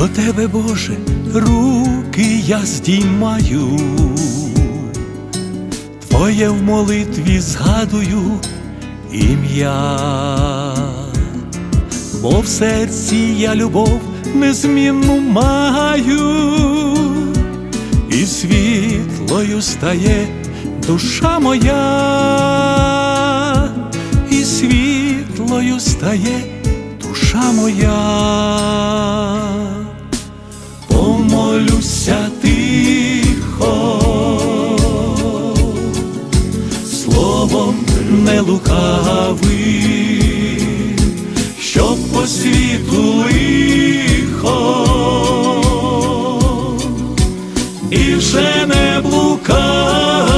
До тебе, Боже, руки я здіймаю, Твоє в молитві згадую ім'я, бо в серці я любов незмінну маю, і світлою стає душа моя, і світлою стає душа моя, по світу лихо. І вже не блукало,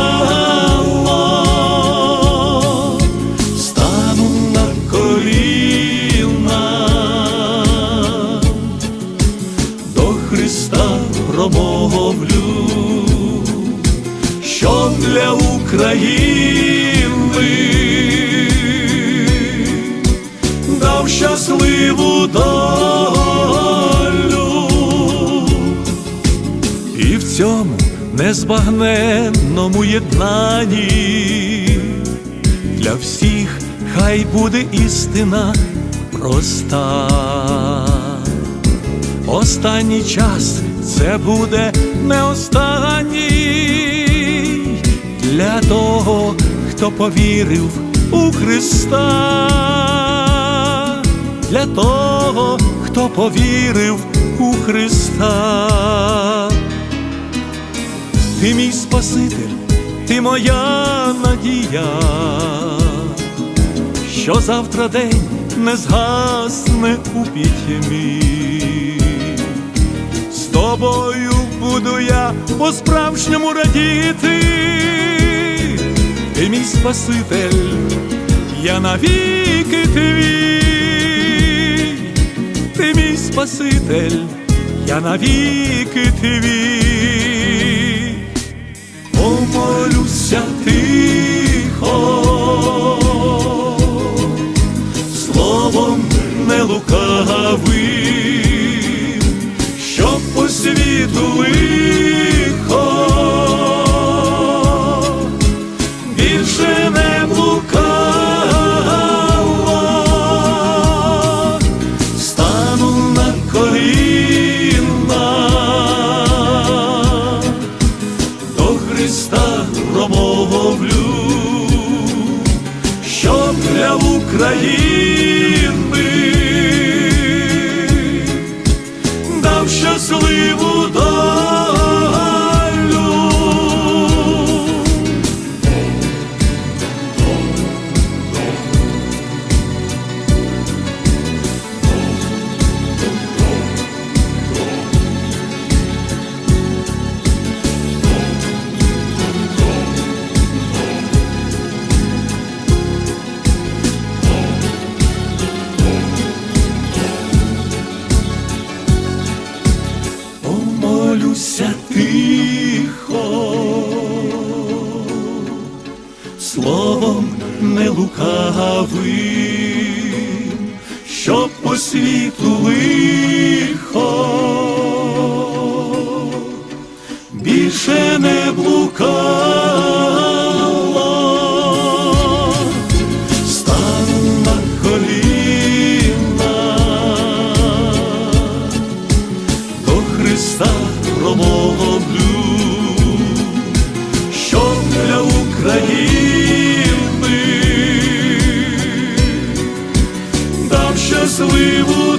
стану на коліна, до Христа промовлю, щоб для України щасливу долю. І в цьому незбагненному єднанні для всіх хай буде істина проста. Останній час це буде не останній для того, хто повірив у Христа, для того, хто повірив у Христа. Ти мій Спаситель, ти моя надія, що завтра день не згасне у пітьмі. З тобою буду я по-справжньому радіти, ти мій Спаситель, я навіки твій, Спаситель, я навіки твій. Помолюся тихо, словом не лукавим, щоб по світу лихо України тихо, словом не лукавим, щоб по світу лихо щасливу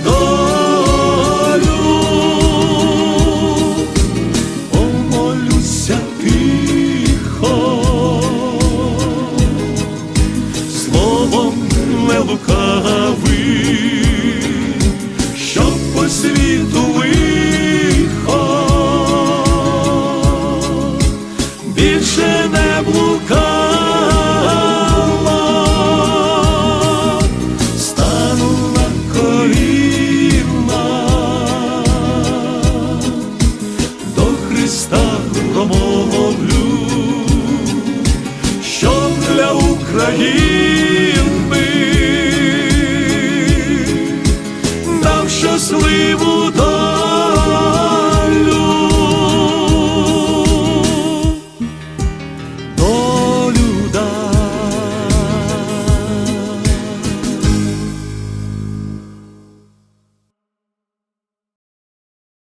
sorrir.